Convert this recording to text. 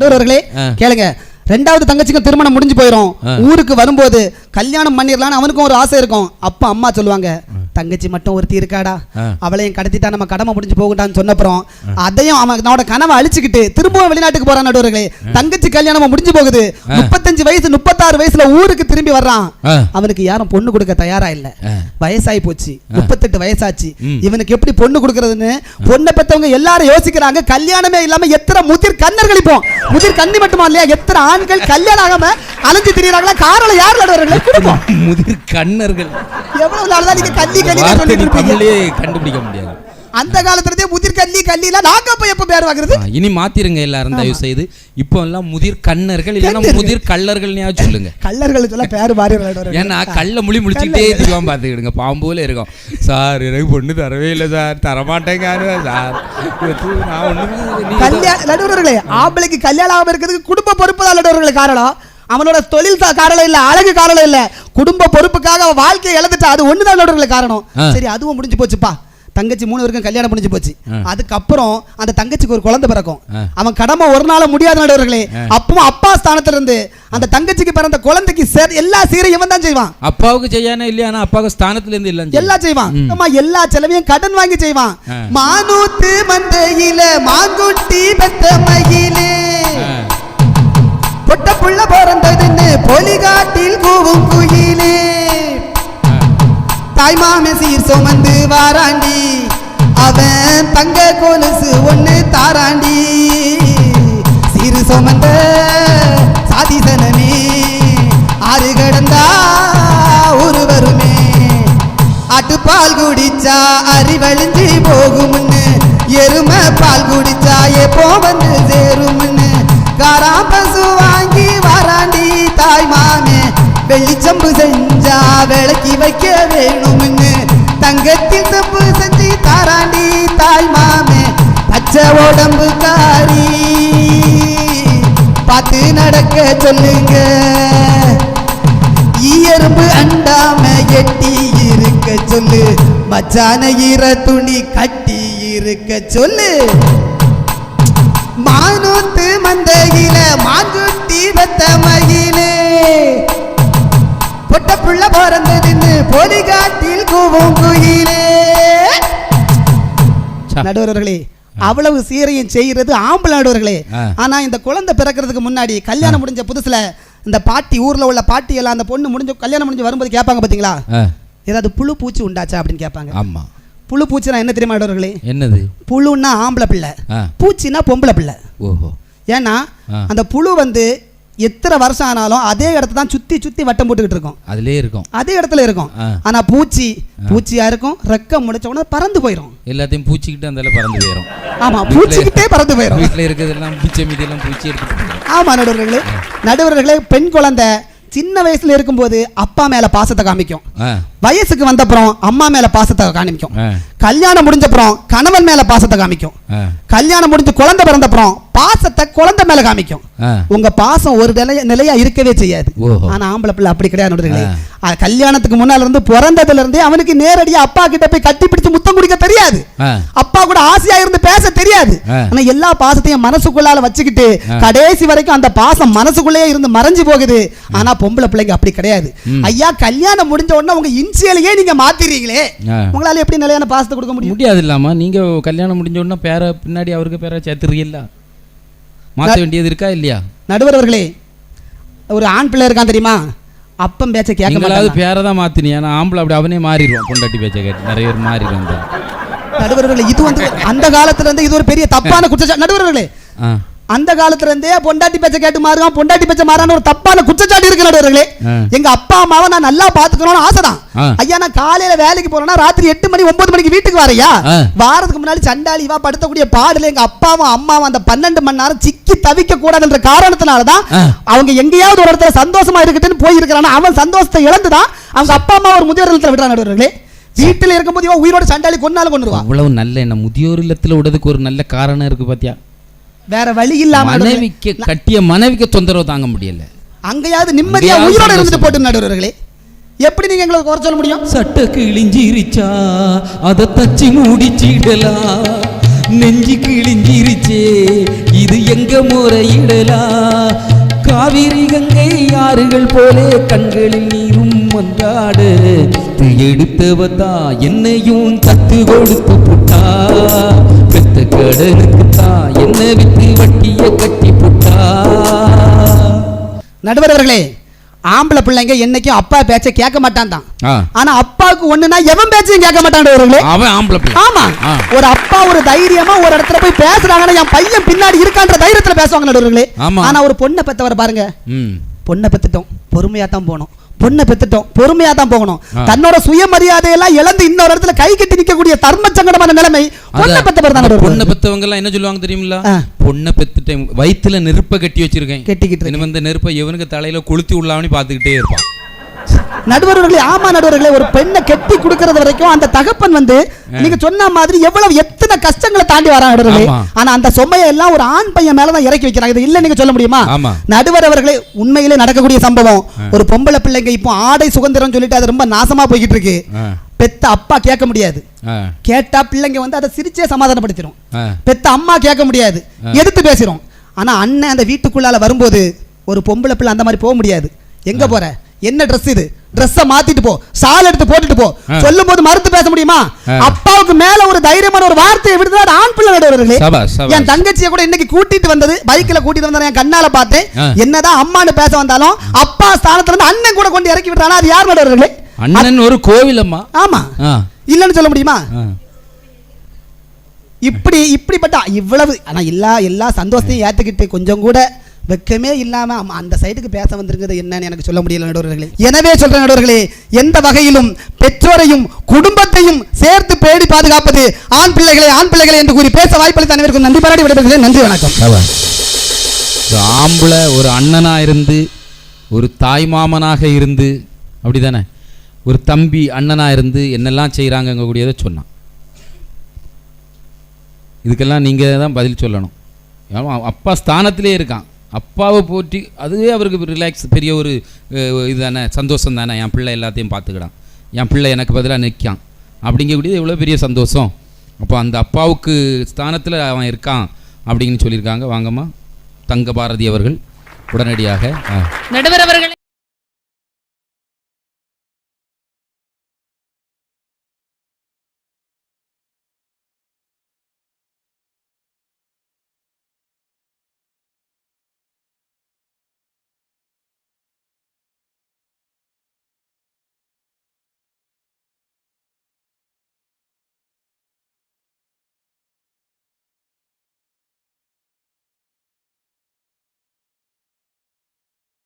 நடுவர்களே. கேளுங்க ரெண்டாவது தங்கச்சிக்கும் திருமணம் முடிஞ்சு போயிடும் ஆ. ஊருக்கு வரும்போது கல்யாணம் பண்ணிடலாம்னு அவனுக்கும் ஒரு ஆசை இருக்கும். அப்பா அம்மா சொல்லுவாங்க தங்கச்சி மட்டும் ஒருத்தி இருக்காடா. அவளையும் கடத்திட்டா நம்ம கடமை முடிஞ்சு போகட்டான்னு சொன்னப்புறம் அதையும் அவன் அவனோட கனவை அழிச்சுக்கிட்டு திரும்பவும் வெளிநாட்டுக்கு போறான் நடுவர்களே. தங்கச்சி கல்யாணம் முடிஞ்சு போகுது. முப்பத்தஞ்சு வயசு முப்பத்தாறு வயசுல ஊருக்கு திரும்பி வர்றான். அவனுக்கு யாரும் பொண்ணு கொடுக்க தயாரா இல்ல. ஆ. வயசாகி போச்சு. முப்பத்தெட்டு வயசாச்சு. இவனுக்கு எப்படி பொண்ணு கொடுக்கறதுன்னு? பொண்ணை பெத்தவங்க எல்லாரும் யோசிக்கிறாங்க. கல்யாணமே இல்லாம எத்தனை முதிர் கண்ணர்கள் இப்போ? முதிர் கண்ணி மட்டுமா இல்லையா? எத்தனை ஆண்கள் கல்யாணம் ஆகாம அலைஞ்சு திரியறாங்களா? காரணம் யார் நடுவர்களே? முதிர் கண்ணர்கள். எவ்வளவு நாள் தான் நீங்க சொல்லிட்டு இருப்பீங்க? தமிழ்லயே கண்டுபிடிக்க முடியாது. அந்த காலத்துல இருந்தே முதிர் கள்ளி கள்ளிலாம் நாங்க அப்ப எப்ப பேர் வாங்குறது? இனி மாத்திருங்க எல்லாரும் தயவு செய்து இப்போ எல்லாம் முதிர் கண்ணர்கள் இல்லைன்னா. முதிர் கள்ளர்கள்னு சொல்லுங்க. கள்ளர்களுக்கு எல்லாம் பேர் மாறி. ஏன்னா கள்ள முழி முழிச்சுக்கிட்டே திருவான் பார்த்துக்கிடுங்க. பாம்போல இருக்கும். சார் எனக்கு பொண்ணு தரவே இல்லை சார். தரமாட்டேங்க சார். நான் ஒண்ணுமே நீ ஏதோ- கல்யாண நடுவர்களே ஆம்பளைக்கு கல்யாணம் ஆகாம இருக்கிறதுக்கு குடும்ப பொறுப்பு தான் நடுவர்களே காரணம். அவனோட தொழில் காரணம் இல்ல அழகு காரணம் இல்ல. குடும்ப பொறுப்புக்காக அவன் வாழ்க்கையை இழந்துட்டா அது ஒண்ணுதான் காரணம். சரி அதுவும் முடிஞ்சு போச்சுப்பா. தங்கச்சி மூணு பேருக்கும் கல்யாணம் முடிஞ்சு போச்சு. அதுக்கப்புறம் அந்த தங்கச்சிக்கு ஒரு குழந்தை பிறக்கும். அவன் கடமை ஒரு நாள் முடியாத நடுவர்களே. அப்பவும் அப்பா ஸ்தானத்துல இருந்து அந்த தங்கச்சிக்கு பிறந்த குழந்தைக்கு எல்லா சீரையும் இவன் தான் செய்வான். அப்பாவுக்கு செய்யானே இல்லையா? அப்பாவுக்கு ஸ்தானத்துல இருந்து சொல்லு. எல்லாம் செய்வான். அம்மா எல்லா செலவையும் கடன் வாங்கி செய்வான். மானூத்து மந்தையில மாங்குட்டி பெத்த மகிழே ஆ. புள்ள பிறந்ததுன்னு பொலிகாட்டில் கூவும் குயிலே. தாய்மாம சீர் சுமந்து வாராண்டி அவன் தங்க கொலுசு ஒண்ணு தாராண்டி. சீர் சுமந்த சாதிசனமே ஆறு கடந்தா ஒரு வருமே ஆட்டுப்பால் குடிச்சா அறிவழிஞ்சு போகும்னு எருமை பால் குடிச்சா எப்போ வந்து சேரும்னு. காராம்பசு வெள்ளிச்சம்பு செஞ்சா விளக்கி வைக்க வேணும்னு. தங்கத்தில் தப்பு செஞ்சு தாராண்டி தாய் மாமே பச்சை உடம்பு காரி பார்த்து நடக்க சொல்லுங்க. ஈயரும்பு அண்டாம எட்டி இருக்க சொல்லு. மச்சான ஈர துணி கட்டி இருக்க சொல்லு. மானூத்து மந்தையில மாங்குட்டி வத்த மகிழே. புள்ள பிறந்ததுன்னு பொலிகாட்டில் கூவும் குயிலே. நடுவர்களே அவ்வளவு சீரையும் செய்யறது ஆம்பளை நடுவர்களே. ஆனா இந்த குழந்தை பிறக்கிறதுக்கு முன்னாடி கல்யாணம் முடிஞ்ச புதுசுல இந்த பாட்டி ஊர்ல உள்ள பாட்டி எல்லாம் அந்த பொண்ணு முடிஞ்சு கல்யாணம் முடிஞ்சு வரும்போது கேட்பாங்க பாத்தீங்களா? ஏதாவது புழு பூச்சி உண்டாச்சா அப்படின்னு கேட்பாங்க. ஆமா. புழு பூச்சினா என்ன தெரியுமா நடுவர்களே? என்னது? புழுன்னா ஆம்பளை பிள்ளை. ஆ. பூச்சின்னா பொம்பளை பிள்ளை. ஓஹோ. ஏன்னா. அந்த புழு வந்து எத்தனை வருஷம் ஆனாலும் அதே இடத்த தான் சுத்தி சுத்தி வட்டம் போட்டுக்கிட்டு இருக்கும். அதுலயே இருக்கும். அதே இடத்துல இருக்கும். ஆனா பூச்சி பூச்சியா இருக்கும் ரெக்கம் முடிச்ச உடனே பறந்து போயிடும் எல்லாத்தையும் பூச்சிக்கிட்டு அந்த பறந்து போயிடும் ஆமா பூச்சிக்கிட்டே பறந்து போயிடும் வீட்டுல இருக்கிறதெல்லாம் பூச்சி மீதி எல்லாம் பூச்சி எடுத்துட்டு. ஆமா நடுவர்களே. நடுவர்களே பெண் குழந்தை சின்ன வயசுல இருக்கும்போது அப்பா மேல பாசத்தை காமிக்கும். வயசுக்கு வந்தப்புறம் அம்மா மேல பாசத்தை காமிக்கும். கல்யாணம் முடிஞ்சப்புறம் கணவன் மேல பாசத்தை காமிக்கும். கல்யாணம் முடிஞ்சு குழந்தை பிறந்தப்புறம் பாசத்தை குழந்தை மேல காமிக்கும். உங்க பாசம் ஒரு நிலைய நிலையா இருக்கவே செய்யாது. ஆனா ஆம்பளை பிள்ளை அப்படி கிடையாது கல்யாணத்துக்கு முன்னால இருந்து பிறந்ததுல இருந்தே அவனுக்கு நேரடியா அப்பா கிட்ட போய் கட்டி பிடிச்சு முத்தம் குடிக்க தெரியாது. அப்பா கூட ஆசையா இருந்து பேச தெரியாது. ஆனா எல்லா பாசத்தையும் மனசுக்குள்ளால வச்சுக்கிட்டு. கடைசி வரைக்கும் அந்த பாசம் மனசுக்குள்ளேயே இருந்து மறைஞ்சு போகுது. ஆனா பொம்பளை பிள்ளைங்க அப்படி கிடையாது. ஐயா கல்யாணம் முடிஞ்ச உடனே உங்க இன்சியலையே நீங்க மாத்திடுறீங்களே. ஆ. உங்களால எப்படி நிலையான பாசத்தை கொடுக்க முடியும்? முடியாது இல்லாம நீங்க கல்யாணம் முடிஞ்ச உடனே பேர பின்னாடி அவருக்கு பேர சேர்த்துறீல்ல மாத்த வேண்டியது இருக்கா இல்லையா? நடுவர் அவர்களே ஒரு ஆண் பிள்ளை இருக்கான் தெரியுமா? அப்பம் பேச்ச கேட்க மாட்டாங்க பேரை தான் மாத்தினீங்க. ஆனா ஆம்பளை அப்படி அவனே மாறிடுவான் பொண்டாட்டி பேச்சை கேட்டு. நிறைய பேர் மாறிடுவாங்க. நடுவர்களே இது வந்து அந்த காலத்துல இருந்து இது ஒரு பெரிய தப்பான குற்றச்சாட்டு நடுவர்களே அந்த காலத்துல இருந்தே பொண்டாட்டி பேச்ச கேட்டு மாறுவான் பொண்டாட்டி பேச்ச மாறான ஒரு தப்பான குற்றச்சாட்டு இருக்கு நடுவர்களே ஆ. எங்க அப்பா அம்மாவை நான் நல்லா பாத்துக்கணும்னு ஆசைதான். ஐயா நான் காலையில வேலைக்கு போறேன்னா ராத்திரி எட்டு மணி ஒன்பது மணிக்கு வீட்டுக்கு வரையா. வாரத்துக்கு முன்னாடி சண்டாளி வா படுத்தக்கூடிய பாடுல எங்க அப்பாவும் அம்மாவும் அந்த பன்னெண்டு மணி நேரம் சிக்கி தவிக்க கூடாதுன்ற காரணத்தினாலதான். அவங்க எங்கேயாவது ஒரு இடத்துல சந்தோஷமா இருக்கட்டுன்னு போயிருக்கிறான் அவன் சந்தோஷத்தை இழந்துதான் அவங்க அப்பா அம்மா ஒரு முதியோர் இல்லத்துல விடுறான் நடுவர்களே வீட்டுல இருக்கும்போது உயிரோட சண்டாளி கொன்னாலும் கொண்டுருவான் அவ்வளவு நல்ல என்ன முதியோர் இல்லத்துல விடுறதுக்கு ஒரு நல்ல காரணம் இருக்கு பாத்தியா வேற வழி இல்லாம. மனைவிக்கு கட்டிய மனைவிக்கு தொந்தரவு தாங்க முடியல. அங்கேயாவது நிம்மதியா உயிரோட இருந்துட்டு. போட்டு நடுவர்களே. எப்படி நீங்க எங்களை குறை சொல்ல முடியும்? சட்ட கிழிஞ்சிருச்சா அதை தச்சு மூடிச்சிடலாம் நெஞ்சு கிழிஞ்சிருச்சே இது எங்க முறையிடலாம் காவிரி கங்கை ஆறுகள் போலே கண்களில் நீரும் வந்தாடு எடுத்தவதா என்னையும் தத்து கொடுத்து புட்டா. பெத்த கடனுக்கு தான் என்ன வித்து வட்டிய கட்டி புட்டா. நடுவர் அவர்களே ஆம்பளை பிள்ளைங்க என்னைக்கும் அப்பா பேச்ச கேட்க மாட்டான் தான் ஆனா அப்பாவுக்கு ஒண்ணுனா எவன் பேச்சையும் கேட்க மாட்டான் அவன் ஆம்பளை. ஆமா. ஒரு அப்பா ஒரு தைரியமா ஒரு இடத்துல போய் பேசுறாங்கன்னா என் பையன் பின்னாடி இருக்கான்ற தைரியத்துல பேசுவாங்க நடுவர்களே. ஆனா ஒரு பொண்ணை பெத்தவரை பாருங்க. பொண்ணை பெத்துட்டோம். பொறுமையா தான் போகணும் பொண்ணை பெத்துட்டோம். பொறுமையா தான் போகணும். தன்னோட சுயமரியாதையெல்லாம் இழந்து இன்னொரு இடத்துல கை கட்டி நிக்கக்கூடிய தர்ம சங்கடமான நிலைமை பொண்ணை அந்த நடுவர்களே. பொண்ணை பெத்தவங்க எல்லாம் என்ன சொல்லுவாங்க தெரியுமில்ல. பொண்ணை பெத்துட்டேன். வயித்துல நெருப்ப கட்டி வச்சிருக்கேன். கெட்டிக்கிட்டு இந்த நெருப்பை இவனுக்கு தலையில கொளுத்தி உள்ளாவனி பார்த்துக்கிட்டே இருப்பான். நடுவர்களே ஆமா நடுவர்களே ஒரு பெண்ணை கெட்டி கொடுக்கறது வரைக்கும் அந்த தகப்பன் வந்து நீங்க சொன்ன மாதிரி எவ்வளவு எத்தனை கஷ்டங்களை தாண்டி வரான் நடுவர்களே. ஆனா அந்த சுமையை எல்லாம் ஒரு ஆண் பையன் மேலதான் இறக்கி வைக்கிறாங்க. இது இல்ல நீங்க சொல்ல முடியுமா. நடுவர் அவர்களே உண்மையிலே நடக்கக்கூடிய சம்பவம். ஒரு பொம்பளை பிள்ளைங்க இப்போ ஆடை சுதந்திரம் சொல்லிட்டு அது ரொம்ப நாசமா போய்கிட்டு இருக்கு. பெத்த அப்பா கேட்க முடியாது. கேட்டா பிள்ளைங்க வந்து அதை சிரிச்சே சமாதானப்படுத்திடும். பெத்த அம்மா கேட்க முடியாது. எதிர்த்து பேசிரும். ஆனா அண்ணன் அந்த வீட்டுக்குள்ளால வரும்போது ஒரு பொம்பளை பிள்ளை அந்த மாதிரி போக முடியாது. எங்க போற? என்ன Dress இது? ட்ரெஸ்ஸை மாத்திட்டு போ. சால் எடுத்து போட்டுட்டு போ. சொல்லும் போது மறுத்து பேச முடியுமா. அப்பாவுக்கு மேல ஒரு தைரியமான ஒரு வார்த்தையை விடுதா அது ஆண் பிள்ளை நடுவர்களே. என் தங்கச்சியை கூட இன்னைக்கு கூட்டிட்டு வந்தது பைக்ல கூட்டிட்டு வந்தா என் கண்ணால பார்த்தேன். என்னதான் அம்மான்னு பேச வந்தாலும் அப்பா ஸ்தானத்துல இருந்து அண்ணன் கூட கொண்டு இறக்கி விடுறானா அது யார் நடுவர்களே? அண்ணன் ஒரு கோவில் அம்மா ஆமா இல்லன்னு சொல்ல முடியுமா. இப்படி இப்படிப்பட்ட இவ்வளவு ஆனா எல்லா எல்லா சந்தோஷத்தையும் ஏத்துக்கிட்டு கொஞ்சம் கூட வெக்கமே இல்லாம அந்த சைடுக்கு பேச வந்திருக்கிறது என்னன்னு எனக்கு சொல்ல முடியல நடுவர்களே. எனவே சொல்ற நடுவர்களே எந்த வகையிலும் பெற்றோரையும் குடும்பத்தையும் சேர்த்து பேடி பாதுகாப்பது ஆண் பிள்ளைகளை ஆண் பிள்ளைகளை என்று கூறி பேச வாய்ப்பளித்த அனைவருக்கும் நன்றி. பாராட்டி விடைபெறுகிறேன். நன்றி வணக்கம். ஆம்பளை ஒரு அண்ணனா இருந்து ஒரு தாய் மாமனாக இருந்து அப்படிதானே? ஒரு தம்பி அண்ணனா இருந்து என்னெல்லாம் செய்கிறாங்கங்க கூடியதை சொன்னான். இதுக்கெல்லாம் நீங்கள் தான் பதில் சொல்லணும். அப்பா ஸ்தானத்திலே இருக்கான். அப்பாவை போற்றி அதுவே அவருக்கு ரிலாக்ஸ் பெரிய ஒரு இதுதானே சந்தோஷம் தானே என் பிள்ளை எல்லாத்தையும் பார்த்துக்கிடான் என் பிள்ளை எனக்கு பதிலாக நிற்கான் அப்படிங்கக்கூடியது எவ்வளோ பெரிய சந்தோஷம். அப்போ அந்த அப்பாவுக்கு ஸ்தானத்தில் அவன் இருக்கான் அப்படின்னு சொல்லியிருக்காங்க. வாங்கம்மா. தங்க பாரதி அவர்கள் உடனடியாக நடுவர் அவர்கள்.